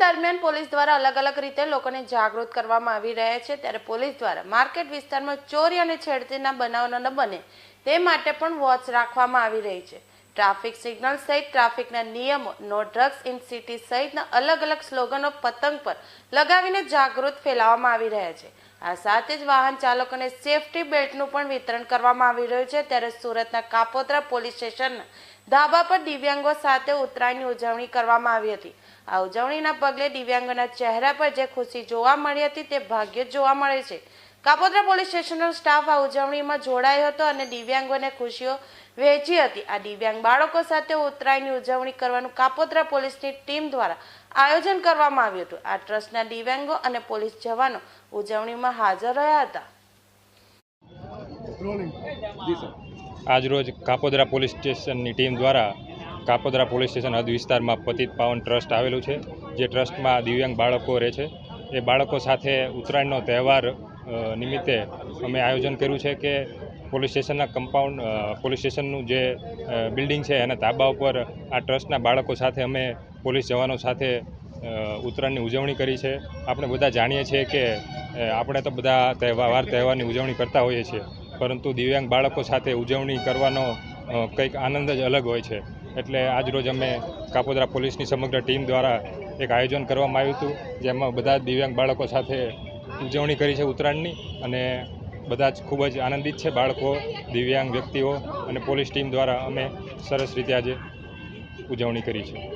દરમિયાન પોલીસ દ્વારા અલગ અલગ રીતે લોકોને જાગૃત કરવામાં આવી રહ્યા છે. ત્યારે પોલીસ દ્વારા માર્કેટ વિસ્તારમાં ચોરી અને છેડતીના બનાવો ન બને તે માટે પણ વોચ રાખવામાં આવી રહી છે. ટ્રાફિક સિગ્નલ સહિત ટ્રાફિકના નિયમો નો ડ્રગ્સ ઇન સિટી સહિતના અલગ અલગ સ્લોગનો પતંગ પર લગાવીને જાગૃત ફેલાવવામાં આવી રહ્યા છે. આ સાથે જ વાહન ચાલકોને સેફટી બેલ્ટનું પણ વિતરણ કરવામાં આવી રહ્યું છે. ત્યારે સુરતના કાપોદ્રા પોલીસ સ્ટેશનના ધાબા પર દિવ્યાંગો સાથે ઉત્તરાયણની ઉજવણી કરવામાં આવી હતી. આ ઉજવણીના પગલે દિવ્યાંગોના ચહેરા પર જે ખુશી જોવા મળી હતી તે ભાગ્ય જ જોવા મળે છે. કાપોદ્રા પોલીસ સ્ટેશનનો સ્ટાફ આ ઉજવણીમાં જોડાયો હતો અને દિવ્યાંગોને ખુશીઓ વહેંચી હતી. આ દિવ્યાંગ બાળકો સાથે ઉત્તરાયણની ઉજવણી કરવાનું કાપોદ્રા પોલીસની ટીમ દ્વારા આયોજન કરવામાં આવ્યું હતું. આ ટ્રસ્ટના દિવ્યાંગો અને પોલીસ જવાનો ઉજવણીમાં હાજર રહ્યા હતા. આજરોજ કાપોદ્રા પોલીસ સ્ટેશનની ટીમ દ્વારા કાપોદરા પોલીસ સ્ટેશન હદ વિસ્તારમાં પતિત પાવન ટ્રસ્ટ આવેલું છે, જે ટ્રસ્ટમાં દિવ્યાંગ બાળકો રહે છે. એ બાળકો સાથે ઉત્તરાયણનો તહેવાર નિમિત્તે અમે આયોજન કર્યું છે કે પોલીસ સ્ટેશનના કમ્પાઉન્ડ પોલીસ સ્ટેશનનું જે બિલ્ડિંગ છે એના તાબા ઉપર આ ટ્રસ્ટના બાળકો સાથે અમે પોલીસ જવાનો સાથે ઉત્તરાયણની ઉજવણી કરી છે. આપણે બધા જાણીએ છીએ કે આપણે તો બધા તહેવાર તહેવારની ઉજવણી કરતા હોઈએ છીએ, પરંતુ દિવ્યાંગ બાળકો સાથે ઉજવણી કરવાનો કંઈક આનંદ જ અલગ હોય છે. એટલે આજરોજ અમે કાપોદરા પોલીસની સમગ્ર ટીમ દ્વારા એક આયોજન કરવામાં આવ્યું હતું, જેમાં બધા દિવ્યાંગ બાળકો સાથે ઉજવણી કરી છે ઉત્તરાયણની અને બધા જ ખૂબ જ આનંદિત છે. બાળકો, દિવ્યાંગ વ્યક્તિઓ અને પોલીસ ટીમ દ્વારા અમે સરસ રીતે આજે ઉજવણી કરી છે.